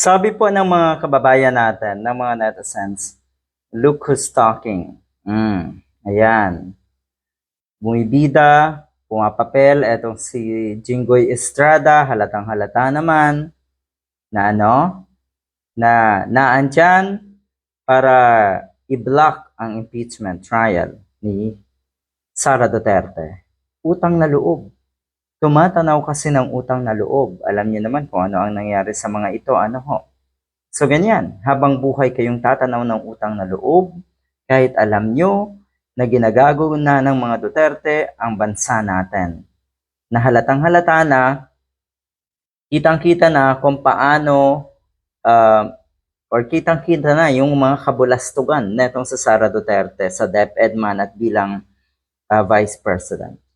Sabi po ng mga kababayan natin, ng mga netizens, look who's talking. Mm, ayan. Bumibida, pumapapel, etong si Jinggoy Estrada, halatang halata naman, na ano, na naandyan para i-block ang impeachment trial ni Sara Duterte. Utang na loob. Tumatanaw kasi ng utang na loob. Alam niyo naman kung ano ang nangyari sa mga ito, ano ho. So ganyan, habang buhay kayong tatanaw ng utang na loob, kahit alam nyo na ginagago na ng mga Duterte ang bansa natin. Na halatang halata na, kitang-kita na kung paano uh, or kitang-kita na yung mga kabulastugan netong sa Sara Duterte sa DepEd man at bilang uh, Vice President.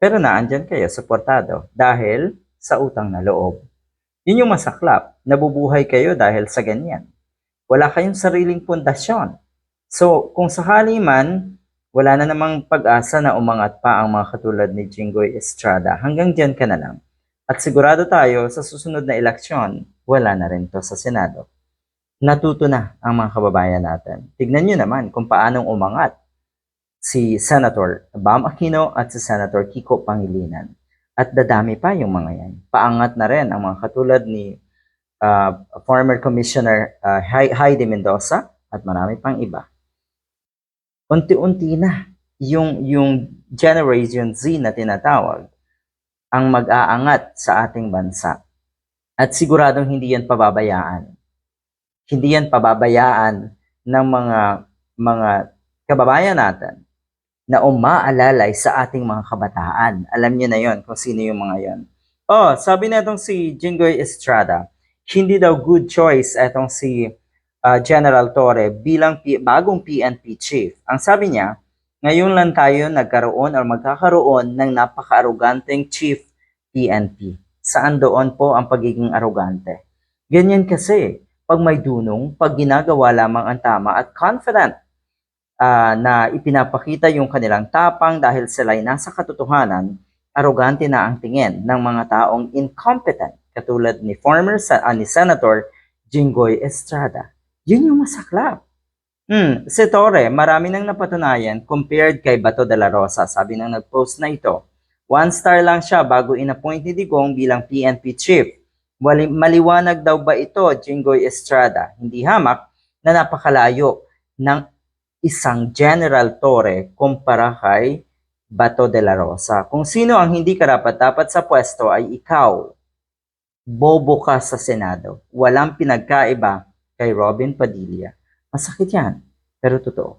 Pero naandyan kayo, suportado, dahil sa utang na loob. Yun yung masaklap, nabubuhay kayo dahil sa ganyan. Wala kayong sariling pundasyon. So, kung sakali man, wala na namang pag-asa na umangat pa ang mga katulad ni Jinggoy Estrada. Hanggang dyan ka na lang. At sigurado tayo sa susunod na eleksyon, wala na rin to sa Senado. Natuto na ang mga kababayan natin. Tignan nyo naman kung paanong umangat si Senator Bam Aquino at si Senator Kiko Pangilinan. At dadami pa yung mga yan. Paangat na rin ang mga katulad ni uh, former Commissioner uh, Heidi Mendoza at marami pang iba. Unti-unti na yung, yung Generation Z na tinatawag ang mag-aangat sa ating bansa. At siguradong hindi yan pababayaan. Hindi yan pababayaan ng mga mga kababayan natin na umaalalay sa ating mga kabataan. Alam niyo na yon kung sino yung mga yon. Oh, sabi na itong si Jinggoy Estrada, hindi daw good choice itong si uh, General Torre bilang P- bagong PNP chief. Ang sabi niya, ngayon lang tayo nagkaroon or magkakaroon ng napaka-aruganteng chief PNP. Saan doon po ang pagiging arugante? Ganyan kasi, pag may dunong, pag ginagawa lamang ang tama at confident uh, na ipinapakita yung kanilang tapang dahil sila'y nasa katotohanan, arogante na ang tingin ng mga taong incompetent katulad ni former uh, ni Senator Jinggoy Estrada. Yun yung masaklap. Hmm, si Torre, marami nang napatunayan compared kay Bato de la Rosa, sabi nang nag-post na ito. One star lang siya bago inappoint ni Digong bilang PNP chief. Wali, maliwanag daw ba ito, Jinggoy Estrada? Hindi hamak na napakalayo ng isang General Torre kumpara kay Bato de la Rosa. Kung sino ang hindi karapat-dapat sa pwesto ay ikaw. Bobo ka sa Senado. Walang pinagkaiba kay Robin Padilla. Masakit yan, pero totoo.